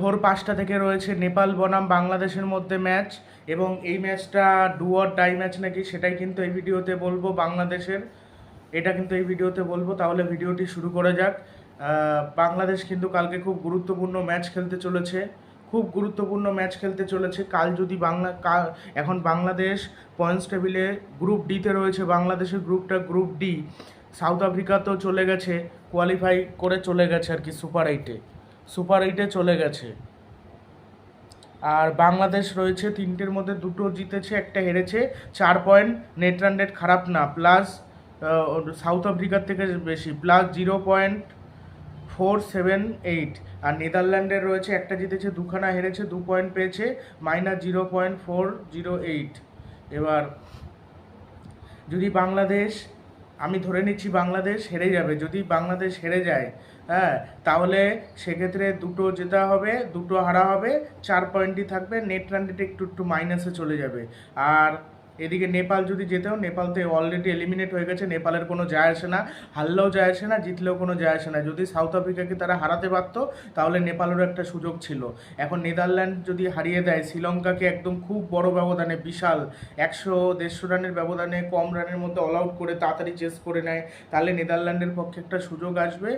ভোর পাঁচটা থেকে রয়েছে নেপাল, বনাম, বাংলাদেশের মধ্যে ম্যাচ এবং এই ম্যাচটা ডু অর ডাই ম্যাচ নাকি সেটাই কিন্তু এই ভিডিওতে বলব, বাংলাদেশের। এটা কিন্তু এই ভিডিওতে বলব, তাহলে ভিডিওটি শুরু করা যাক। বাংলাদেশ কিন্তু কালকে খুব গুরুত্বপূর্ণ ম্যাচ খেলতে চলেছে, খুব গুরুত্বপূর্ণ ম্যাচ খেলতে চলেছে। কাল যদি বাংলা, কাল, এখন বাংলাদেশ পয়েন্টস টেবিলে গ্রুপ ডিতে রয়েছে, বাংলাদেশের গ্রুপটা গ্রুপ ডি সাউথ আফ্রিকা তো চলে গেছে কোয়ালিফাই করে চলে গেছে আর কি সুপার এইটে সুপার এইটে চলে গেছে। আর বাংলাদেশ রয়েছে তিনটের মধ্যে দুটো জিতেছে, একটা হেরেছে। চার পয়েন্ট নেট রান রেট খারাপ না প্লাস সাউথ আফ্রিকার থেকে বেশি plus zero point four seven eight আর নেদারল্যান্ডের রয়েছে, একটা জিতেছে, দুখানা হেরেছে, দু পয়েন্ট পেয়েছে minus zero point four zero eight এবার, যদি বাংলাদেশ, আমি ধরে নিচ্ছি বাংলাদেশ হেরে যাবে, যদি বাংলাদেশ হেরে যায় হ্যাঁ তাহলে সেক্ষেত্রে দুটো জেতা হবে, দুটো হারা হবে, চার পয়েন্টই থাকবে নেট রান একটু একটু মাইনাসে চলে যাবে। আর এদিকে নেপাল যদি যেতেও নেপাল তো অলরেডি এলিমিনেট হয়ে গেছে, নেপালের কোনো যায় আসে না, হারলেও যায় আসে না, জিতলেও কোনো যায় আসে না। যদি সাউথ আফ্রিকাকে তারা হারাতে পারতো, তাহলে নেপালেরও একটা সুযোগ ছিল। এখন নেদারল্যান্ড যদি হারিয়ে দেয়, শ্রীলঙ্কাকে একদম খুব বড় ব্যবধানে, বিশাল একশো দেড়শো রানের ব্যবধানে কম রানের মধ্যে অল আউট করে তাড়াতাড়ি চেস করে নেয়, তাহলে নেদারল্যান্ডের পক্ষে একটা সুযোগ আসবে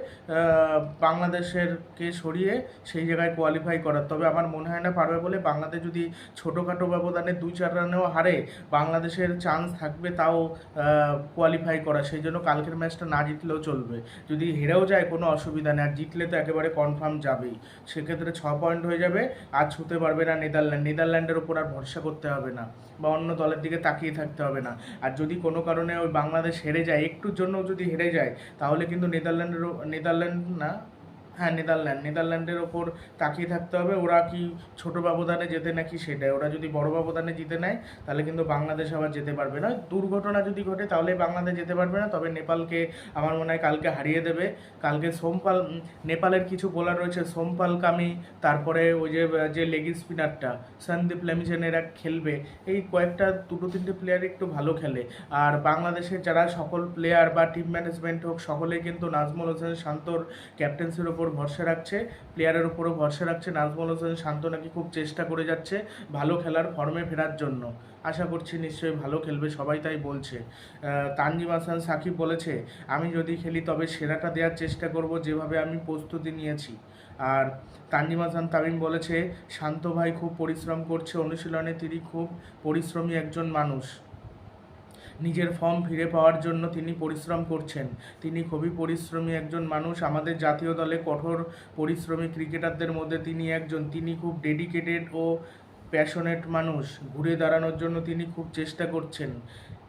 বাংলাদেশেরকে সরিয়ে সেই জায়গায় কোয়ালিফাই করার। তবে আমার মনে হয় না পারবে বলে বাংলাদেশ যদি ছোটোখাটো ব্যবধানে দুই চার রানেও হারে বাংলাদেশের চান্স থাকবে তাও কোয়ালিফাই করা। সেই জন্য কালকের ম্যাচটা না জিতলেও চলবে। যদি হেরেও যায়, কোনো অসুবিধা নেই। আর জিতলে তো একেবারে কনফার্ম যাবেই। সেক্ষেত্রে ছ পয়েন্ট হয়ে যাবে। আর ছুতে পারবে না নেদারল্যান্ড। নেদারল্যান্ডের ওপর আর ভরসা করতে হবে না। বা অন্য দলের দিকে তাকিয়ে থাকতে হবে না। আর যদি কোনো কারণে ওই বাংলাদেশ হেরে যায়, একটুর জন্য যদি হেরে যায়, তাহলে কিন্তু নেদারল্যান্ডের নেদারল্যান্ড না হ্যাঁ নেদারল্যান্ড। নেদারল্যান্ডের ওপর তাকিয়ে থাকতে হবে। ওরা কি ছোট ব্যবধানে যেতে নাকি সেটাই। ওরা যদি বড় ব্যবধানে জিতে নেয়, তাহলে কিন্তু বাংলাদেশ আবার যেতে পারবে না। দুর্ঘটনা যদি ঘটে, তাহলে বাংলাদেশ যেতে পারবে না। তবে নেপালকে আমার মনে হয় কালকে হারিয়ে দেবে। কালকে সোমপাল নেপালের কিছু বোলার রয়েছে। সোমপাল কামি, তারপরে ওই যে যে লেগ স্পিনারটা সন্দীপ লেমিসেন এরা খেলবে। এই কয়েকটা, দুটো, তিনটে প্লেয়ার একটু ভালো খেলে। আর বাংলাদেশের যারা সকল প্লেয়ার বা টিম ম্যানেজমেন্ট হোক, সকলেই কিন্তু নাজমুল হোসেন শান্তর ক্যাপ্টেন্সির ওপর ভরসা রাখছে প্লেয়ারের উপরও ভরসা রাখছে। নাজমুল হোসেন শান্ত নাকি খুব চেষ্টা করে যাচ্ছে ভালো খেলার ফর্মে ফেরার জন্য। আশা করছি নিশ্চয়ই ভালো খেলবে, সবাই তাই বলছে। তানজিম হাসান সাকিব বলেছে, আমি যদি খেলি তবে সেরাটা দেওয়ার চেষ্টা করব যেভাবে আমি প্রস্তুতি নিয়েছি। আর তানজিম হাসান তামিম বলেছে, শান্ত ভাই খুব পরিশ্রম করছে অনুশীলনে, তিনি খুব পরিশ্রমী একজন মানুষ। নিজের ফর্ম ফিরে পাওয়ার জন্য তিনি পরিশ্রম করছেন। তিনি খুবই পরিশ্রমী একজন মানুষ। আমাদের জাতীয় দলে কঠোর পরিশ্রমী ক্রিকেটারদের মধ্যে তিনি একজন। তিনি খুব ডেডিকেটেড ও প্যাশনেট মানুষ। ঘুরে দাঁড়ানোর জন্য তিনি খুব চেষ্টা করছেন।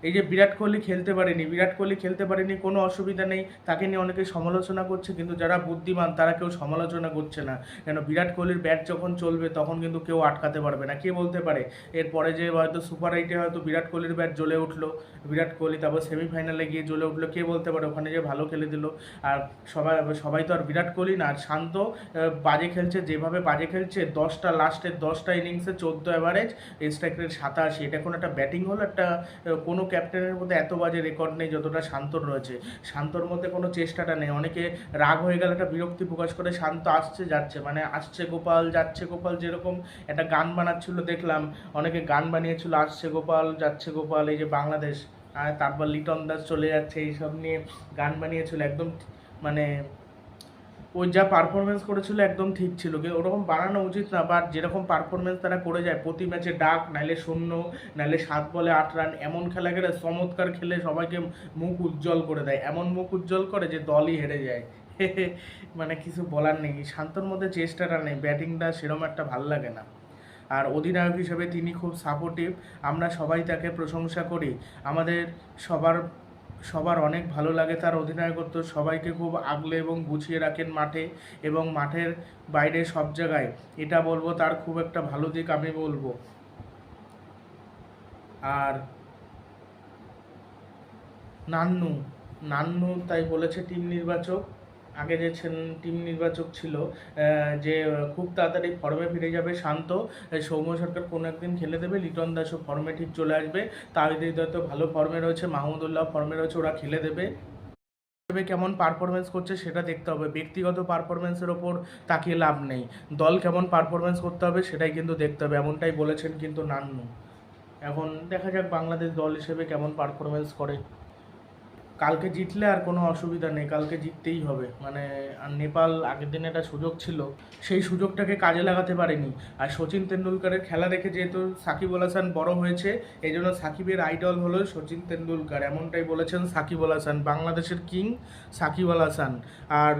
এই যে বিরাট কোহলি খেলতে পারেনি, বিরাট কোহলি খেলতে পারেনি, কোনো অসুবিধা নেই, তাকে নিয়ে অনেকে সমালোচনা করছে, কিন্তু যারা বুদ্ধিমান তারা কেউ সমালোচনা করছে না। কেন বিরাট কোহলির ব্যাট যখন চলবে, তখন কিন্তু কেউ আটকাতে পারবে না। কে বলতে পারে? এরপরে যে হয়তো সুপার এইটে হয়তো বিরাট কোহলির ব্যাট জ্বলে উঠল, বিরাট কোহলি তারপর সেমিফাইনালে গিয়ে জ্বলে উঠল, কে বলতে পারে? ওখানে যে ভালো খেলে দিল। আর সবাই সবাই তো আর বিরাট কোহলি না, আর শান্ত বাজে খেলছে, যেভাবে বাজে খেলছে, দশটা লাস্টের দশটা ইনিংসে চোদ্দ অ্যাভারেজ স্ট্রাইক সাতাশি। এটা কোনো একটা ব্যাটিং হলো একটা কোনো ক্যাপ্টেনের মধ্যে এত বাজে রেকর্ড নেই, যতটা শান্তর রয়েছে। শান্তর মধ্যে কোনো চেষ্টাটা নেই। অনেকে রাগ হয়ে গেলে একটা বিরক্তি প্রকাশ করে, শান্ত আসছে, যাচ্ছে। মানে আসছে গোপাল, যাচ্ছে গোপাল যেরকম একটা গান বানাচ্ছিল, দেখলাম। অনেকে গান বানিয়েছিল, আসছে গোপাল, যাচ্ছে গোপাল, এই যে বাংলাদেশ। তারপর লিটন দাস চলে যাচ্ছে, এইসব নিয়ে গান বানিয়েছিল। একদম মানে ওই যা পারফরমেন্স করেছিল একদম ঠিক ছিল। কিন্তু ওরকম বানানো উচিত না বাট যেরকম পারফরমেন্স তারা করে যায়, প্রতি ম্যাচে ডাক, নাইলে শূন্য, নাইলে সাত বলে আট রান এমন খেলা খেলে চমৎকার খেলে সবাইকে মুখ উজ্জ্বল করে দেয়। এমন মুখ উজ্জ্বল করে যে দলই হেরে যায়। মানে কিছু বলার নেই। শান্তর মধ্যে চেষ্টাটা নেই, ব্যাটিংটা সেরকম একটা ভালো লাগে না। আর অধিনায়ক হিসেবে তিনি খুব সাপোর্টিভ আমরা সবাই তাকে প্রশংসা করি। আমাদের সবার সবার অনেক ভালো লাগে তার অধিনায়কত্ব। সবাইকে খুব আগলে এবং গুছিয়ে রাখেন মাঠে এবং মাঠের বাইরে সব জায়গায়। এটা বলব তার খুব একটা ভালো দিক আমি বলব। আর নান্নু নান্নু তাই বলেছে টিম নির্বাচক। আগে যে টিম নির্বাচক ছিল যে খুব তাড়াতাড়ি ফর্মে ফিরে যাবে, শান্ত সৌম্য সরকার কোনো একদিন খেলে দেবে, লিটন দাসও ফর্মে ঠিক চলে আসবে তাহিদ হৃদয় তো ভালো ফর্মে রয়েছে মাহমুদুল্লাহ ফর্মে রয়েছে, ওরা খেলে দেবে। কেমন পারফরমেন্স করছে সেটা দেখতে হবে, ব্যক্তিগত পারফরমেন্সের ওপর তাকিয়ে লাভ নেই, দল কেমন পারফরমেন্স করতে হবে সেটাই কিন্তু দেখতে হবে, এমনটাই বলেছেন কিন্তু নান্নু। এখন দেখা যাক বাংলাদেশ দল হিসেবে কেমন পারফরমেন্স করে। কালকে জিতলে আর কোনো অসুবিধা নেই, কালকে জিততেই হবে। মানে আর নেপাল আগের দিনে একটা সুযোগ ছিল, সেই সুযোগটাকে কাজে লাগাতে পারেনি। আর সচিন তেন্ডুলকারের খেলা দেখে যেহেতু সাকিব আল হাসান বড় হয়েছে, এই জন্য সাকিবের আইডল হলো সচিন তেন্ডুলকার। এমনটাই বলেছেন সাকিব আল হাসান, বাংলাদেশের কিং সাকিব আল হাসান। আর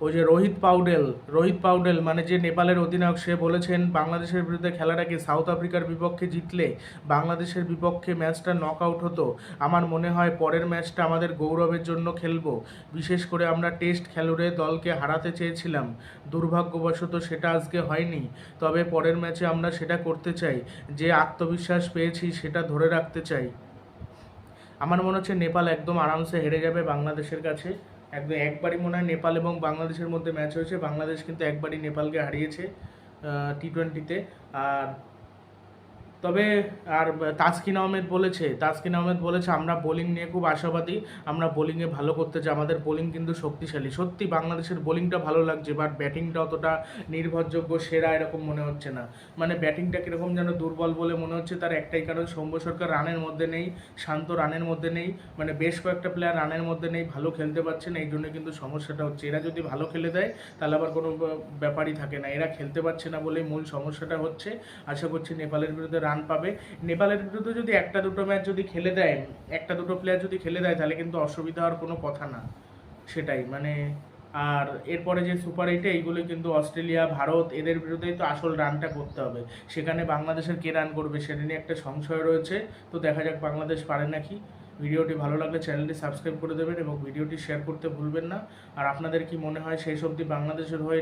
ওই যে রোহিত পাউডেল রোহিত পাউডেল মানে যে নেপালের অধিনায়ক, সে বলেছেন, বাংলাদেশের বিরুদ্ধে খেলাটাকে সাউথ আফ্রিকার বিপক্ষে জিতলে বাংলাদেশের বিপক্ষে ম্যাচটা নক আউট হতো। আমার মনে হয় পরের ম্যাচটা আমাদের গৌরবের জন্য খেলব। বিশেষ করে আমরা টেস্ট খেলুড়ে দলকে হারাতে চেয়েছিলাম। দুর্ভাগ্যবশত সেটা আজকে হয়নি। তবে পরের ম্যাচে আমরা সেটা করতে চাই। যে আত্মবিশ্বাস পেয়েছি সেটা ধরে রাখতে চাই। আমার মনে হচ্ছে নেপাল একদম আরামসে হেরে যাবে বাংলাদেশের কাছে। একদম একবারই মনে হয় নেপাল এবং বাংলাদেশের মধ্যে ম্যাচ হয়েছে। বাংলাদেশ কিন্তু একবারই নেপালকে হারিয়েছে টি টোয়েন্টিতে আর তবে আর তাসকিন আহমেদ বলেছে, তাসকিন আহমেদ বলেছে, আমরা বোলিং নিয়ে খুব আশাবাদী। আমরা বোলিংয়ে ভালো করতে চাই। আমাদের বোলিং কিন্তু শক্তিশালী। সত্যি বাংলাদেশের বোলিংটা ভালো লাগছে বাট ব্যাটিংটা অতটা নির্ভরযোগ্য, সেরা এরকম মনে হচ্ছে না। মানে ব্যাটিংটা কীরকম যেন দুর্বল বলে মনে হচ্ছে, তার একটাই কারণ, সৌম্য সরকার রানের মধ্যে নেই, শান্ত রানের মধ্যে নেই। মানে বেশ কয়েকটা প্লেয়ার রানের মধ্যে নেই, ভালো খেলতে পারছে না এই জন্য কিন্তু সমস্যাটা হচ্ছে। এরা যদি ভালো খেলে দেয়, তাহলে আবার কোনো ব্যাপারই থাকে না। এরা খেলতে পারছে না বলেই মূল সমস্যাটা হচ্ছে। আশা করছি নেপালের বিরুদ্ধে রান পাবে। নেপালের বিরুদ্ধে যদি একটা দুটো ম্যাচ যদি খেলে দেয়, একটা দুটো প্লেয়ার যদি খেলে দেয়, তাহলে কিন্তু অসুবিধা হওয়ার কোনো কথা না। সেটাই মানে আর এরপরে যে সুপার এইটে এইগুলো কিন্তু অস্ট্রেলিয়া, ভারত, এদের বিরুদ্ধেই তো আসল রানটা করতে হবে। সেখানে বাংলাদেশের কে রান করবে সেটা নিয়ে একটা সংশয় রয়েছে। তো দেখা যাক বাংলাদেশ পারে নাকি। ভিডিওটি ভালো লাগলে চ্যানেলটি সাবস্ক্রাইব করে দেবেন এবং ভিডিওটি শেয়ার করতে ভুলবেন না। আর আপনাদের কি মনে হয় সেই সবজি বাংলাদেশের হয়ে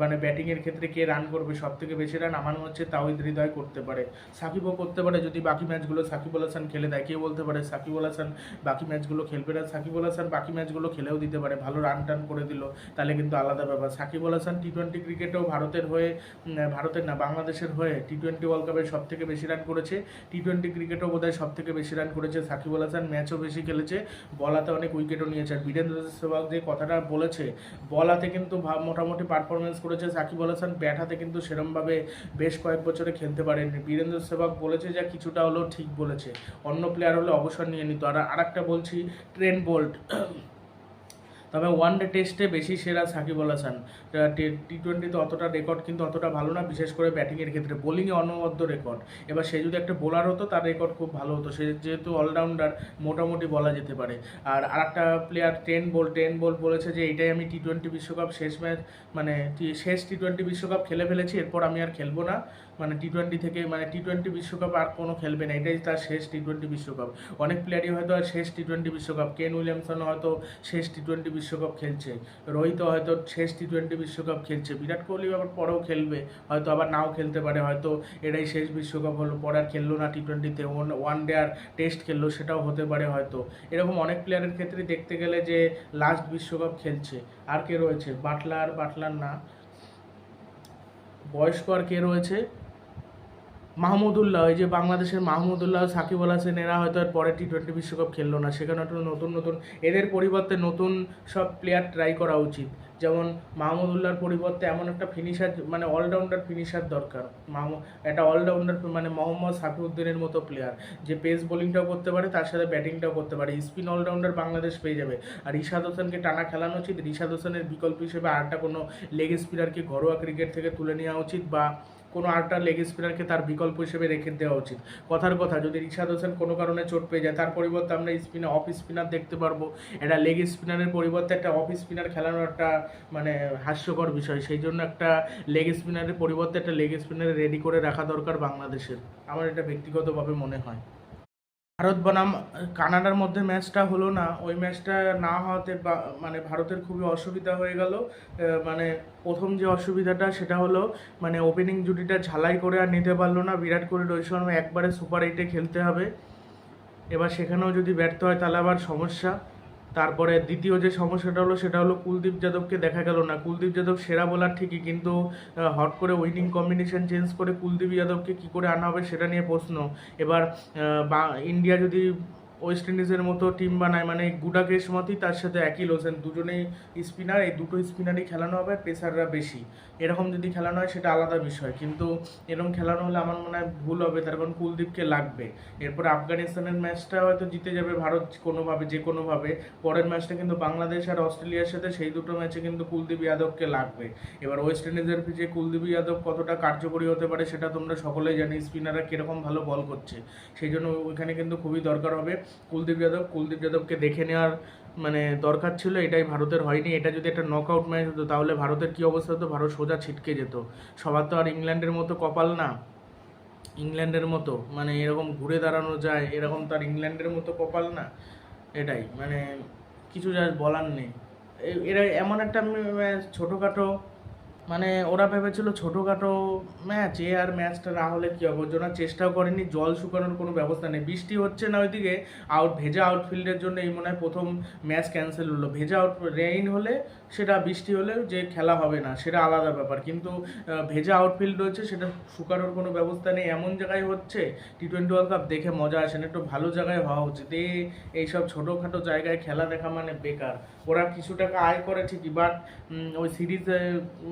মানে ব্যাটিংয়ের ক্ষেত্রে কে রান করবে? সব থেকে বেশি রান আমার মনে হচ্ছে তাওহিদ হৃদয় করতে পারে। সাকিবও করতে পারে যদি বাকি ম্যাচগুলো সাকিব আল হাসান খেলে দেয়। কেউ বলতে পারে সাকিব আল হাসান বাকি ম্যাচগুলো খেলবে না। সাকিব আল হাসান বাকি ম্যাচগুলো খেলেও দিতে পারে। ভালো রান টান করে দিল, তাহলে কিন্তু আলাদা ব্যাপার। সাকিব আল হাসান টি টোয়েন্টি ক্রিকেটেও ভারতের হয়ে, ভারতের না, বাংলাদেশের হয়ে টি টোয়েন্টি ওয়ার্ল্ড কাপে সব থেকে বেশি রান করেছে। টি টোয়েন্টি ক্রিকেটেও বোধহয় সব থেকে বেশি রান করেছে সাকিব আল হাসান। ম্যাচও বেশি খেলেছে, বলাতে অনেক উইকেটও নিয়েছে। আর বীরেন্দ্র সেবাগ যে কথাটা বলেছে, বলাতে কিন্তু মোটামুটি পারফরমেন্স করেছে। সাকিব আল হাসান ব্যাট হাতে কিন্তু সেরমভাবে বেশ কয়েক বছরে খেলতে পারেননি বীরেন্দ্র সেবাগ বলেছে যা, কিছুটা হলেও ঠিক বলেছে। অন্য প্লেয়ার হলে অবসর নিয়ে নিত। আর আরেকটা বলছি ট্রেন বোল্ট তবে ওয়ান ডে টেস্টে বেশি সেরা সাকিব আল হাসান। টি টোয়েন্টিতে অতটা রেকর্ড কিন্তু অতটা ভালো না, বিশেষ করে ব্যাটিংয়ের ক্ষেত্রে। বোলিংয়ে অনবদ্য রেকর্ড এবার সে যদি একটা বোলার হতো, তার রেকর্ড খুব ভালো হতো। সে যেহেতু অলরাউন্ডার মোটামুটি বলা যেতে পারে। আর আরেকটা player ten ball ten ball বলেছে যে এটাই আমি টি টোয়েন্টি বিশ্বকাপ শেষ ম্যাচ মানে শেষ টি টোয়েন্টি বিশ্বকাপ খেলে ফেলেছি, এরপর আমি আর খেলব না। মানে টি টোয়েন্টি থেকে মানে টি টোয়েন্টি বিশ্বকাপ আর কোনো খেলবে না। এটাই তার শেষ টি টোয়েন্টি বিশ্বকাপ। অনেক প্লেয়ারই হয়তো আর শেষ টি টোয়েন্টি বিশ্বকাপ। কেন উইলিয়ামসন হয়তো শেষ টি টোয়েন্টি বিশ্বকাপ খেলছে। রোহিত হয়তো শেষ টি টোয়েন্টি বিশ্বকাপ খেলছে। বিরাট কোহলি আবার পরেও খেলবে। হয়তো আবার নাও খেলতে পারে। হয়তো এটাই শেষ বিশ্বকাপ হলো। পরে আর খেললো না টি টোয়েন্টিতে ওয়ান ডে আর টেস্ট খেললো, সেটাও হতে পারে হয়তো। এরকম অনেক প্লেয়ারের ক্ষেত্রে দেখতে গেলে যে লাস্ট বিশ্বকাপ খেলছে। আর কে রয়েছে? বাটলার বাটলার না। বয়স্ক আর কে রয়েছে? মাহমুদুল্লাহ ওই যে বাংলাদেশের মাহমুদুল্লাহ, সাকিব আল হাসান, এরা হয়তো আর পরে টি টোয়েন্টি বিশ্বকাপ খেললো না। সেখানে একটু নতুন নতুন, এদের পরিবর্তে নতুন সব প্লেয়ার ট্রাই করা উচিত। যেমন মাহমুদুল্লাহর পরিবর্তে এমন একটা ফিনিশার মানে অলরাউন্ডার ফিনিশার দরকার। একটা অলরাউন্ডার মানে মোহাম্মদ সাফিউদ্দিনের মতো প্লেয়ার যে পেস বোলিংটাও করতে পারে, তার সাথে ব্যাটিংটাও করতে পারে। স্পিন অলরাউন্ডার বাংলাদেশ পেয়ে যাবে। আর ইশাদ হোসেনকে টানা খেলানো উচিত। রিশাদ হোসেনের বিকল্প হিসেবে আরেকটা কোনো লেগ স্পিনারকে ঘরোয়া ক্রিকেট থেকে তুলে নেওয়া উচিত বা কোনো আরেকটা লেগ স্পিনারকে তার বিকল্প হিসেবে রেখে দেওয়া উচিত। কথার কথা, যদি রিশাদ হোসেন কোনো কারণে চোট পেয়ে যায়, তার পরিবর্তে আমরা স্পিনে অফ স্পিনার দেখতে পারব। এটা লেগ স্পিনারের পরিবর্তে একটা অফ স্পিনার খেলানোর একটা মানে হাস্যকর বিষয়। সেই জন্য একটা লেগ স্পিনারের পরিবর্তে একটা লেগ স্পিনার রেডি করে রাখা দরকার বাংলাদেশের। আমার এটা ব্যক্তিগতভাবে মনে হয়। ভারত বনাম, কানাডার মধ্যে ম্যাচটা হলো না। ওই ম্যাচটা না হওয়াতে মানে ভারতের খুবই অসুবিধা হয়ে গেল। মানে প্রথম যে অসুবিধাটা, সেটা হলো মানে ওপেনিং জুটিটা ঝালাই করে আর নিতে পারল না। বিরাট কোহলি, রোহিত শর্মা একবারে সুপার এইটে খেলতে হবে। এবার সেখানেও যদি ব্যর্থ হয়, তাহলে আবার সমস্যা। তারপরে দ্বিতীয় যে সমস্যাটা হলো, সেটা হলো কুলদীপ যাদবকে দেখা গেল না। কুলদীপ যাদব সেরা বোলার ঠিকই, কিন্তু হট করে উইনিং কম্বিনেশন চেঞ্জ করে কুলদীপ যাদবকে কী করে আনা হবে সেটা নিয়ে প্রশ্ন। এবার ইন্ডিয়া যদি ওয়েস্ট ইন্ডিজের মতো টিম বানায় মানে গুডা কেসমতি তার সাথে একই লোসেন দুজনেই স্পিনার এই দুটো স্পিনারই খেলানো হবে পেসাররা বেশি। এরকম যদি খেলানো হয় সেটা আলাদা বিষয়। কিন্তু এরকম খেলানো হলে আমার মনে হয় ভুল হবে, তার কারণ কুলদীপকে লাগবে। এরপরে আফগানিস্তানের ম্যাচটা হয়তো জিতে যাবে ভারত কোনোভাবে, যে কোনোভাবে। পরের ম্যাচটা কিন্তু বাংলাদেশ আর অস্ট্রেলিয়ার সাথে সেই দুটো ম্যাচে কিন্তু কুলদীপ যাদবকে লাগবে। এবার ওয়েস্ট ইন্ডিজের পিছিয়ে কুলদীপ যাদব কতটা কার্যকরী হতে পারে সেটা তোমরা সকলেই জানি স্পিনাররা কীরকম ভালো বল করছে। সেই জন্য ওইখানে কিন্তু খুবই দরকার হবে। কুলদীপ যাদব, কুলদীপ যাদবকে দেখে নেওয়ার মানে দরকার ছিল, এটাই ভারতের হয়নি। এটা যদি একটা নক আউট ম্যাচ হতো, তাহলে ভারতের কী অবস্থা হতো? ভারত সোজা ছিটকে যেত। সবার তো আর ইংল্যান্ডের মতো কপাল না। ইংল্যান্ডের মতো মানে এরকম ঘুরে দাঁড়ানো যায়, এরকম তার ইংল্যান্ডের মতো কপাল না। এটাই মানে কিছু যা বলার নেই। এরা এমন একটা ছোটোখাটো মানে ওরা ভেবেছিল ছোটোখাটো ম্যাচ এ আর ম্যাচটা না হলে কী হবে? ওর চেষ্টাও করেনি, জল শুকানোর কোনো ব্যবস্থা নেই। বৃষ্টি হচ্ছে না ওইদিকে আউট ভেজা আউটফিল্ডের জন্য এই মনে হয় প্রথম ম্যাচ ক্যান্সেল হলো। ভেজা আউট রেইন হলে সেটা বৃষ্টি হলে যে খেলা হবে না, সেটা আলাদা ব্যাপার। কিন্তু ভেজা আউটফিল্ড রয়েছে, সেটা শুকানোর কোনো ব্যবস্থা নেই। এমন জায়গায় হচ্ছে টি টোয়েন্টি ওয়ার্ল্ড কাপ দেখে মজা আসে না, একটু ভালো জায়গায় হওয়া উচিত। এই এইসব ছোটোখাটো জায়গায় খেলা দেখা মানে বেকার। ওরা কিছু টাকা আয় করে ঠিকই বাট ওই সিরিজে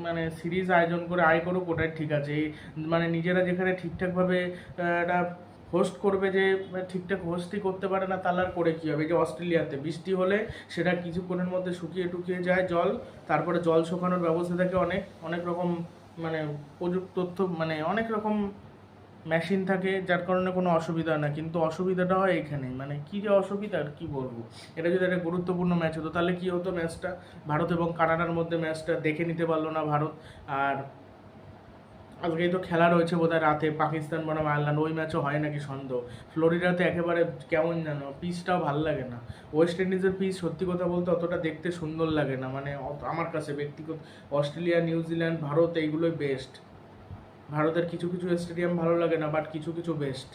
মানে সিরিজ আয়োজন করে আয় করুক, ওটাই ঠিক আছে। এই মানে নিজেরা যেখানে ঠিকঠাকভাবে একটা হোস্ট করবে যে মানে ঠিকঠাক হোস্টই করতে পারে না, তাহলে আর করে কী হবে? যে অস্ট্রেলিয়াতে বৃষ্টি হলে সেটা কিছুক্ষণের মধ্যে শুকিয়ে টুকিয়ে যায় জল, তারপরে জল শুকানোর ব্যবস্থা থাকে অনেক অনেক রকম মানে প্রযুক্ত তথ্য মানে অনেক রকম মেশিন থাকে, যার কারণে কোনো অসুবিধা না, কিন্তু অসুবিধাটা হয় এইখানে মানে কী যে অসুবিধা, আর কী বলব? এটা যদি একটা গুরুত্বপূর্ণ ম্যাচ হতো, তাহলে কী হতো ম্যাচটা ভারত এবং কানাডার মধ্যে ম্যাচটা দেখে নিতে পারল না ভারত। আর আজকেই তো খেলা রয়েছে বোধহয় রাতে, পাকিস্তান বনাম আয়ারল্যান্ড, ওই ম্যাচও হয় নাকি সন্দেহ? ফ্লোরিডাতে একেবারে কেমন জানো পিচটাও ভালো লাগে না। ওয়েস্ট ইন্ডিজের পিচ সত্যি কথা বলতে অতটা দেখতে সুন্দর লাগে না। মানে আমার কাছে ব্যক্তিগত অস্ট্রেলিয়া নিউজিল্যান্ড ভারত, এইগুলোই বেস্ট ভারতের কিছু কিছু স্টেডিয়াম ভালো লাগে না বাট কিছু কিছু বেস্ট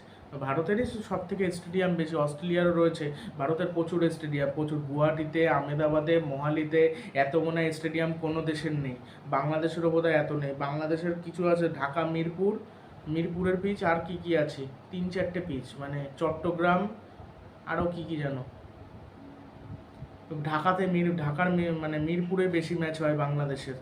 ভারতেরই সব থেকে স্টেডিয়াম বেশি, অস্ট্রেলিয়ারও রয়েছে। ভারতের প্রচুর স্টেডিয়াম, প্রচুর গুয়াহাটিতে, আহমেদাবাদে, মোহালিতে, এত মনে হয় স্টেডিয়াম কোনো দেশের নেই। বাংলাদেশেরও বোধহয় এত নেই। বাংলাদেশের কিছু আছে, ঢাকা, মিরপুর। মিরপুরের পিচ আর কি কি আছে? তিন চারটে পিচ মানে চট্টগ্রাম, আরও কি কি জানো ঢাকাতে মির, ঢাকার মানে মিরপুরে বেশি ম্যাচ হয় বাংলাদেশের।